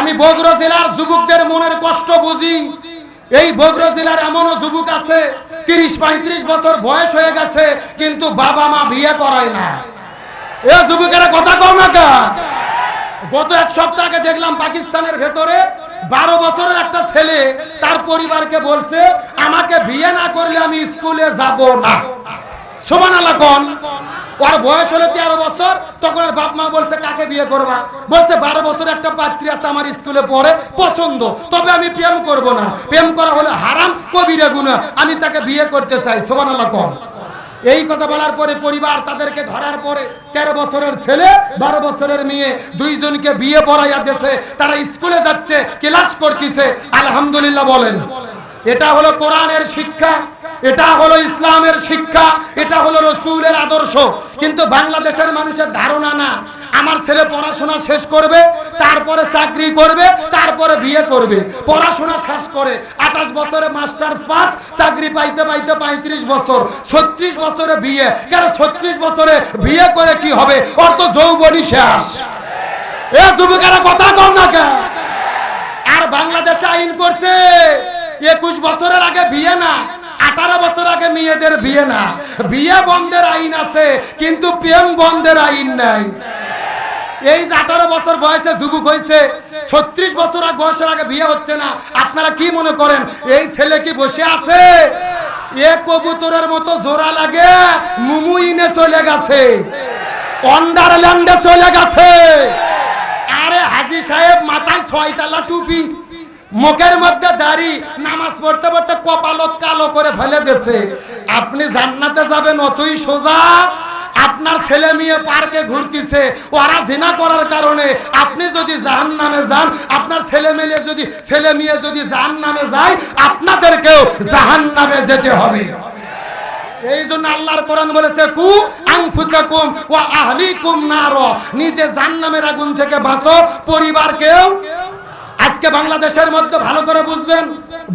আমি বগুড়া জেলার যুবকদের মনের কষ্ট বুঝি। এই বগুড়া জেলার এমনও যুবক আছে, তিরিশ পঁয়ত্রিশ বছর বয়স হয়ে গেছে, কিন্তু বাবা মা বিয়ে করায় না। এ যুবকেরা কথা কও না কা গত এক সপ্তাহ আগে দেখলাম পাকিস্তানের ভেতরে বারো বছরের একটা ছেলে তার পরিবারকে বলছে, আমাকে বিয়ে না করলে আমি স্কুলে যাব না। সমান আল্লাহ কন। ওর বয়স হলো তেরো বছর, তখন আর বাপ মা বলছে, কাকে বিয়ে করবা? বলছে, বারো বছর একটা পাত্রী আছে আমার স্কুলে পড়ে পছন্দ, তবে আমি প্রেম করব না। প্রেম করা হলে হারাম, কবিরে গুণা আমি তাকে বিয়ে করতে চাই সোমান আল্লাহ এই কথা বলার পরে পরিবার তাদেরকে ধরার পরে তেরো বছরের ছেলে, বারো বছরের মেয়ে, দুইজনকে বিয়ে পড়াইয়া দিয়েছে। তারা স্কুলে যাচ্ছে, ক্লাস করতেছে। আলহামদুলিল্লাহ বলেন। এটা হলো কোরআনের শিক্ষা, এটা হলো ইসলামের শিক্ষা, এটা হলো রসুলের আদর্শ। কিন্তু বাংলাদেশের মানুষের ধারণা না। আমার ছেলে পড়াশোনা শেষ করবে, তারপরে চাকরি করবে, তারপরে বিয়ে করবে। পড়াশোনা শেষ করে আঠাশ বছরে মাস্টার পাস, চাকরি পাইতে পাইতে পঁয়ত্রিশ বছর। ছত্রিশ বছরে বিয়ে। কেন ছত্রিশ বছরে বিয়ে করে কি হবে? ওর তো যৌবনী শেষ। এ যুবকেরা কথা কম না কেন? আর বাংলাদেশে আইন করছে। একুশ বছরের আগে বিয়ে না, আঠারো বছর আগে মেয়েদের বিয়ে না। বিয়ে বন্ধের আইন আছে, কিন্তু প্রেম বন্ধের আইন নাই। এই যে আঠারো বছর বয়সে যুবক হয়েছে, ছত্রিশ বছর বয়সের আগে বিয়ে হচ্ছে না। আপনারা কি মনে করেন, এই ছেলে কি বসে আছে? এ কবুতরের মতো জোড়া লাগে মুমুইনে চলে গেছে। অন্ডারল্যান্ডে চলে গেছে। আরে হাজি সাহেব, মাথায় ছয়তলা টুপি। মুখের মধ্যে দাড়ি নামাজ পড়তে পড়তে কপালত কালো করে ফেলে দিয়েছে। আপনি জান্নাতে যাবেন, অতই সোজা। আপনার ছেলে মেয়ে পার্কে ঘুরতেছে, ওরা জিনা করার কারণে আপনি যদি জাহান নামে যান, আপনার ছেলে মেয়ে যদি ছেলে মেয়ে যদি জাহান নামে যায়, আপনাদেরকেও জাহান নামে যেতে হবে। এই জন্য আল্লাহর কোরআন বলেছে, কু আনফুসাকুম ওয়া আহলিকুম নার। নিজে জাহান্নামের আগুন থেকে বাঁচো, পরিবারকেও আজকে বাংলাদেশের মধ্যে ভালো করে বুঝবেন,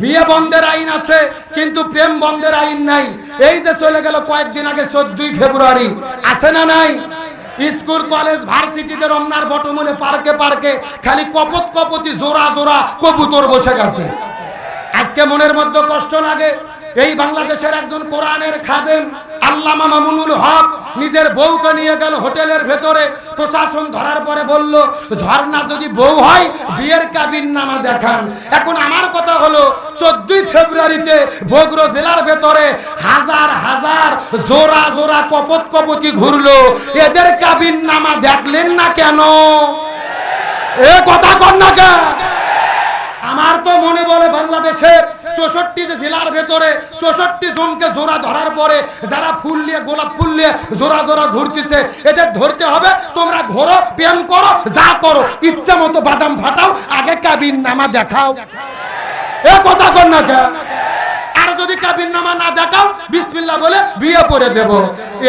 বিয়ে বন্ধের আইন আছে, কিন্তু প্রেম বন্ধের আইন নাই। এই যে চলে গেল কয়েকদিন আগে চোদ্দই ফেব্রুয়ারি, আছে না নাই? স্কুল, কলেজ, ভার্সিটিতে রমনার বটমূলে পার্কে পার্কে খালি কপত কপতি জোড়া জোড়া কবুতর বসে গেছে। আজকে মনের মধ্যে কষ্ট লাগে। এই বাংলাদেশের একজন কোরআনের খাদেম আল্লামা মামুনুল হক নিজের বউকে নিয়ে গেল হোটেলের ভেতরে। প্রশাসন ধরার পরে বলল, ঝর্ণা যদি বউ হয়, বিয়ের কাবিন নামা দেখান। এখন আমার কথা হলো, চোদ্দই ফেব্রুয়ারিতে বগুড়া জেলার ভেতরে হাজার হাজার জোড়া জোড়া কপত কপতি ঘুরলো। এদের কাবিন নামা দেখলেন না কেন? এ কথা কর না আমার তো মনে বলে বাংলাদেশের চৌষট্টি যে জেলার ভেতরে চৌষট্টি জনকে জোড়া ধরার পরে যারা ফুল নিয়ে, গোলাপ ফুল নিয়ে জোড়া জোড়া ঘুরতেছে, এদের ধরতে হবে, তোমরা ঘোরো, প্রেম করো, যা করো, ইচ্ছা মতো বাদাম ফাটাও, আগে কাবিন নামা দেখাও। এ কথা কর না কেন? আর যদি কাবিন নামা না দেখাও, বিসমিল্লাহ বলে বিয়ে করে দেব।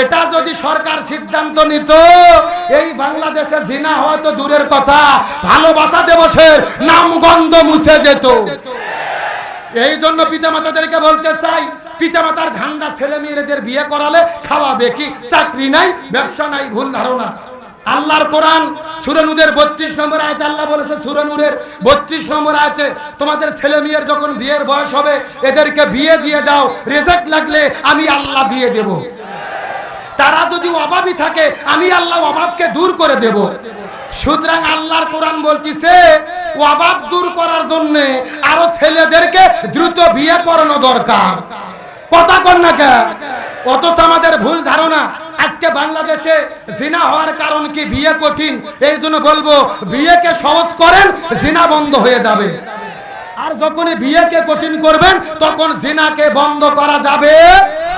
এটা যদি সরকার সিদ্ধান্ত নিত, এই বাংলাদেশে জিনা হওয়া তো দূরের কথা, ভালোবাসা দিবসের নাম গন্ধ মুছে যেত। এই জন্য পিতামাতাদেরকে বলতে চাই, পিতামাতার ধান্দা ছেলে মেয়েদের বিয়ে করালে খাওয়াবে কি? চাকরি নাই, ব্যবসা নাই, ভুল ধারণা। আল্লাহর কোরআন সুরানুদের বত্রিশ নম্বর আয়তে আল্লাহ বলেছে সুরানুরের বত্রিশ নম্বর আয়তে, তোমাদের ছেলে মেয়ের যখন বিয়ের বয়স হবে, এদেরকে বিয়ে দিয়ে দাও রেজাল্ট লাগলে আমি আল্লাহ দিয়ে দেব। তারা যদি অভাবই থাকে, আমি আল্লাহ অভাবকে দূর করে দেব। সুতরাং আল্লাহর কোরআন বলতিছে অভাব দূর করার জন্য আরও ছেলেদেরকে দ্রুত বিয়ে করানো দরকার। কথা কর না কেন? অথচ আমাদের ভুল ধারণা, আজকে বাংলাদেশে জিনা হওয়ার কারণ কি? বিয়ে কঠিন। এই জন্য বলব, বিয়েকে সহজ করেন, জিনা বন্ধ হয়ে যাবে। আর যখনই বিয়েকে কঠিন করবেন, তখন জিনাকে বন্ধ করা যাবে।